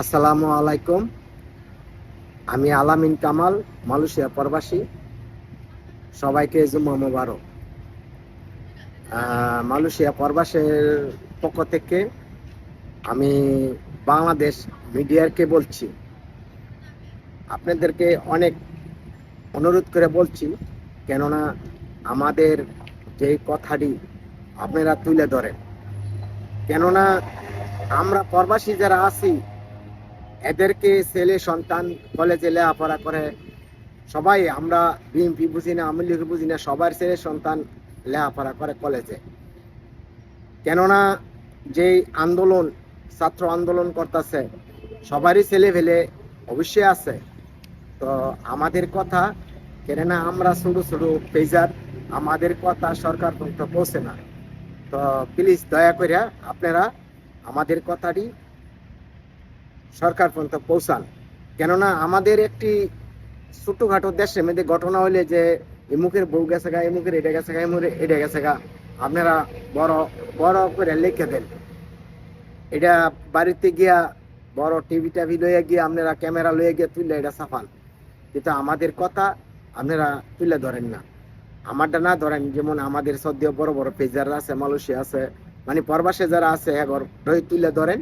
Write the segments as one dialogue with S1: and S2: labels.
S1: আসসালামু আলাইকুম। আমি আলামিন কামাল, মালয়েশিয়া প্রবাসী। সবাইকে জুম্মা মোবারক। মালয়েশিয়া প্রবাসের পক্ষ থেকে আমি বাংলাদেশ মিডিয়ারকে বলছি। আপনাদেরকে অনেক অনুরোধ করে বলছি, কেননা আমাদের যে কথাটি আপনারা তুলে ধরেন। কেননা আমরা প্রবাসী যারা আছি এদেরকে ছেলে, সন্তান, কলেজে লেখাপড়া করে সবাই, আমরা বিএনপি বুঝি না আওয়ামী লীগ বুঝি না, সবার ছেলে, সন্তান লেখাপড়া করে কলেজে। কেননা যে আন্দোলন, ছাত্র আন্দোলন করতেছে, সবারই ছেলে ফেলে অবশ্যই আছে। তো আমাদের কথা, কেননা আমরা ছোট ছোট পেজার আমাদের কথা সরকার পর্যন্ত পৌঁছে না। তো প্লিজ দয়া করে আপনারা আমাদের কথাটি সরকার পর্যন্ত পৌঁছান। কেননা আমাদের একটি ছোটখাটো দেশের মধ্যে ঘটনা হলে যে এমুকের বউ গেছে গা এমুকের এটা গেছে গা এমুকের এটা গেছে গা, আপনারা বড় বড় করে লিখে দেন। এটা বাড়িতে গিয়া বড় টিভি টাভি লইয়া গিয়ে আপনারা ক্যামেরা লইয়া গিয়ে তুললে এটা সাফান কিন্তু আমাদের কথা আপনারা তুলে ধরেন না। আমারটা না ধরেন, যেমন আমাদের সদ্য বড় বড় পেজাররা আছে, মালয়েশিয়া আছে মানে প্রবাসে যারা আছে, এগর তুলে ধরেন।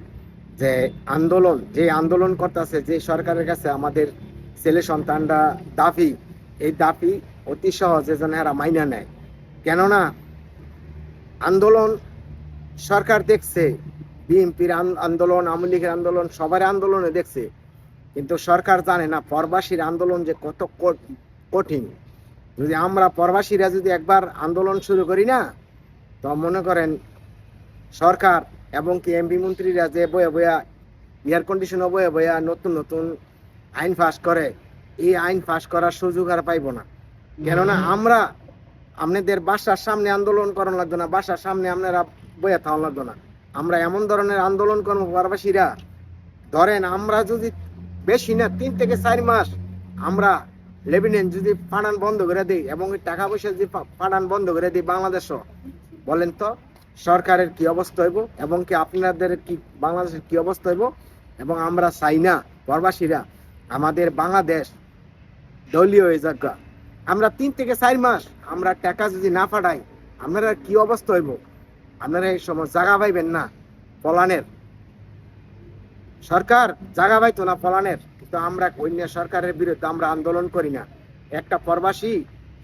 S1: যে আন্দোলন যে আন্দোলন করতেছে, যে সরকারের কাছে আমাদের ছেলে সন্তানরা দাবি এই দাবি অতি সহজে যেন এরা মাইনা নেয়। কেননা, আন্দোলন সরকার দেখছে, বিএনপির আন্দোলন, আওয়ামী লীগের আন্দোলন সবার আন্দোলনে দেখছে। কিন্তু সরকার জানে না, প্রবাসীর আন্দোলন যে কত কঠিন। যদি আমরা প্রবাসীরা যদি একবার আন্দোলন শুরু করি না, তো মনে করেন সরকার এবং কি এমপি মন্ত্রীরা যে বয়ে বয়া এয়ার কন্ডিশন বয়ে বয়া নতুন নতুন আইন পাস করে এই আইন পাস করার সুযোগ আর পাইব না। কেননা আমরা আপনাদের বাসার সামনে আন্দোলন করানো লাগতো না বাসার সামনে আপনারা বয়ে থাকা লাগতো না। আমরা এমন ধরনের আন্দোলন করব প্রবাসীরা। ধরেন আমরা যদি বেশি না তিন থেকে চার মাস আমরা লেবিনেন্ট যদি পাঠান বন্ধ করে দিই এবং টাকা পয়সা যদি পাঠান বন্ধ করে দিই বাংলাদেশও বলেন তো? সরকারের কি অবস্থা হইব এবং কি আপনাদের কি বাংলাদেশের কি অবস্থা হইব এবং আমরা চাই না, প্রবাসীরা আমাদের বাংলাদেশ দলীয় হয়ে যাক আমরা তিন থেকে চার মাস আমরা টাকা যদি না পাঠাই, আপনারা কি অবস্থা হইব? আপনারা এই সময় জায়গা পাইবেন না পলানের সরকার জায়গা পাইতো না পলানের কিন্তু আমরা অন্য সরকারের বিরুদ্ধে আমরা আন্দোলন করি না। একটা প্রবাসী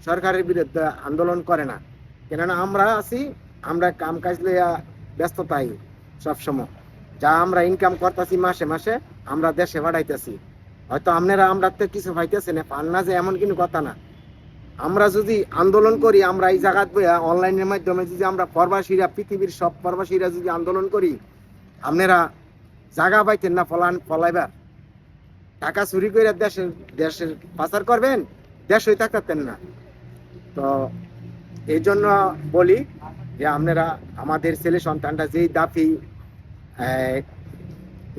S1: সরকারের বিরুদ্ধে আন্দোলন করে না। কেননা আমরা আছি আমরা কাম কাজ লইয়া ব্যস্ত ব্যস্ততাই সবসময়। যা আমরা ইনকাম করতেছি মাসে মাসে, আমরা দেশে বাড়াইতেছি হয়তো আপনারা আমরা তো কিছু পাইতেছে না পান না যে এমন কিন্তু কথা না। আমরা যদি আন্দোলন করি, আমরা এই জায়গাত বইয়া অনলাইনের মাধ্যমে যদি আমরা প্রবাসীরা, পৃথিবীর সব প্রবাসীরা যদি আন্দোলন করি, আপনারা জায়গা পাইতেন না ফলান ফলাইবার। টাকা চুরি করে দেশের দেশের পাচার করবেন দেশ হয়ে থাকতেন না। তো এই জন্য বলি যে আপনারা আমাদের ছেলে সন্তানটা যেই আহ,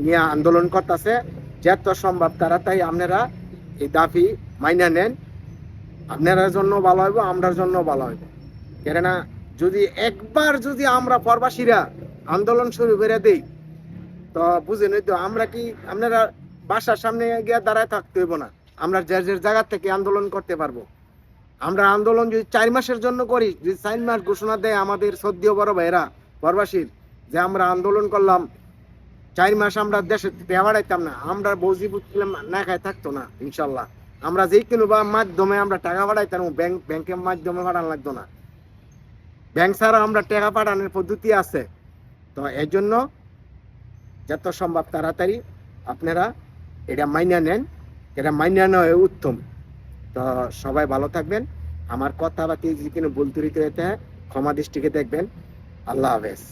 S1: নিয়ে আন্দোলন করতেছে যত সম্ভব তাড়াতাড়ি আপনারা এই দাবি মাইনা নেন। আপনারা জন্য ভালো হইব আমরার জন্য ভালো হইব। কেননা যদি একবার যদি আমরা প্রবাসীরা আন্দোলন শুরু করে দেই তো বুঝেন তো আমরা কি আপনারা বাসার সামনে গিয়ে দাঁড়ায় থাকতে হইব না। আমরা যে যে জায়গা থেকে আন্দোলন করতে পারব। আমরা আন্দোলন যদি চার মাসের জন্য করি, যদি চার মাস ঘোষণা দেয় আমাদের সদ্য বড় ভাইরা প্রবাসীর যে আমরা আন্দোলন করলাম, চার মাস আমরা দেশে বেড়াইতাম না, আমরা বৌজি বুঝলাম না খায় থাকতো না, ইনশাল্লাহ। আমরা যে কোনো বা মাধ্যমে আমরা টাকা পাঠাইতাম ব্যাংক, ব্যাংকের মাধ্যমে পাঠানো লাগতো না। ব্যাংক ছাড়া আমরা টাকা পাঠানোর পদ্ধতি আছে। তো এই জন্য যত সম্ভব তাড়াতাড়ি আপনারা এটা মাইনা নেন, এটা মাইনা নেওয়া উত্তম। তো সবাই ভালো থাকবেন। আমার কথা বা কোনো ভুল ত্রুটি ক্ষমা দৃষ্টিকে দেখবেন। আল্লাহ হাফেজ।